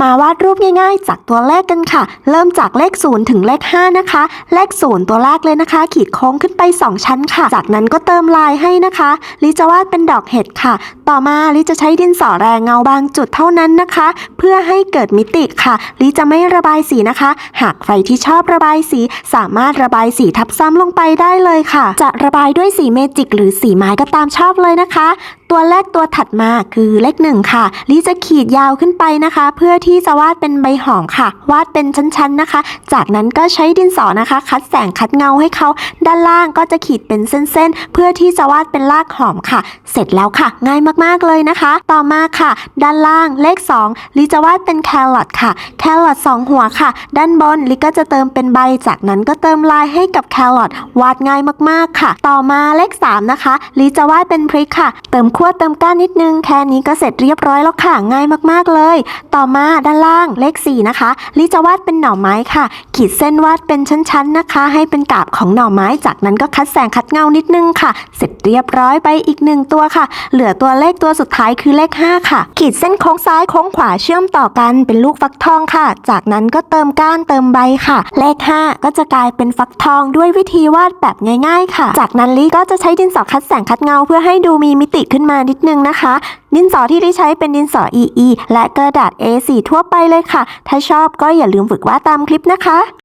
มาวาดรูปง่าย ๆ จากตัวเลขกันค่ะ เริ่มจากเลข 0 ถึงเลข 5 นะคะ เลข 0 ตัวแรกเลยนะคะ ขีดโค้งขึ้นไป 2 ชั้นค่ะ จากนั้นก็เติมลายให้นะคะลิจะวาดเป็นดอกเห็ดค่ะ ต่อมาลิจะใช้ดินสอแรงเงาบางจุดเท่านั้นนะคะ เพื่อให้เกิดมิติค่ะลิจะไม่ระบายสีนะคะ หากใครที่ชอบระบายสี สามารถระบายสีทับซ้ำลงไปได้เลยค่ะ จะระบายด้วยสีเมจิกหรือสีไม้ก็ตามชอบเลยนะคะ ตัวแรกตัวถัดมาคือเลขหนึ่งค่ะลิจะขีดยาวขึ้นไปนะคะ เพื่อที่จะวาดเป็นใบหอมค่ะ วาดเป็นชั้นๆนะคะ จากนั้นก็ใช้ดินสอนะคะ คัดแสงคัดเงาให้เขา ด้านล่างก็จะขีดเป็นเส้นๆ เพื่อที่จะวาดเป็นรากหอมค่ะ เสร็จแล้วค่ะ ง่ายมากๆเลยนะคะ ต่อมาค่ะ ด้านล่างเลข2ลิจะวาดเป็นแครอทค่ะ แครอทสองหัวค่ะ ด้านบนลิก็จะเติมเป็นใบ จากนั้นก็เติมลายให้กับแครอทวาดง่ายมากๆค่ะ ต่อมาเลข3นะคะลิจะวาดเป็นพริกค่ะ เติมขั้วเติมก้านนิดนึงแค่นี้ก็เสร็จเรียบร้อยแล้วค่ะง่ายมากๆเลย ต่อมาด้านล่างเลข 4 นะคะลิจะวาดเป็นหน่อไม้ค่ะ ขีดเส้นวาดเป็นชั้นๆนะคะ ให้เป็นกาบของหน่อไม้จากนั้นก็คัดแสงคัดเงานิดนึงค่ะ เสร็จเรียบร้อยไปอีกหนึ่งตัวค่ะ เหลือตัวเลขตัวสุดท้ายคือเลข 5 ค่ะ ขีดเส้นโค้งซ้ายโค้งขวาเชื่อมต่อกันเป็นลูกฟักทองค่ะ จากนั้นก็เติมก้านเติมใบค่ะ เลข 5 ก็จะกลายเป็นฟักทองด้วยวิธีวาดแบบง่าย ๆ ค่ะ จากนั้นลิก็จะใช้ดินสอคัดแสงคัดเงาเพื่อให้ดูมีมิติขึ้นมานิดนึงนะคะ ดินสอที่ได้ใช้เป็นดินสอ EE และกระดาษ A4 ทั่วไปเลยค่ะ ถ้าชอบก็อย่าลืมฝึกวาดตามคลิปนะคะ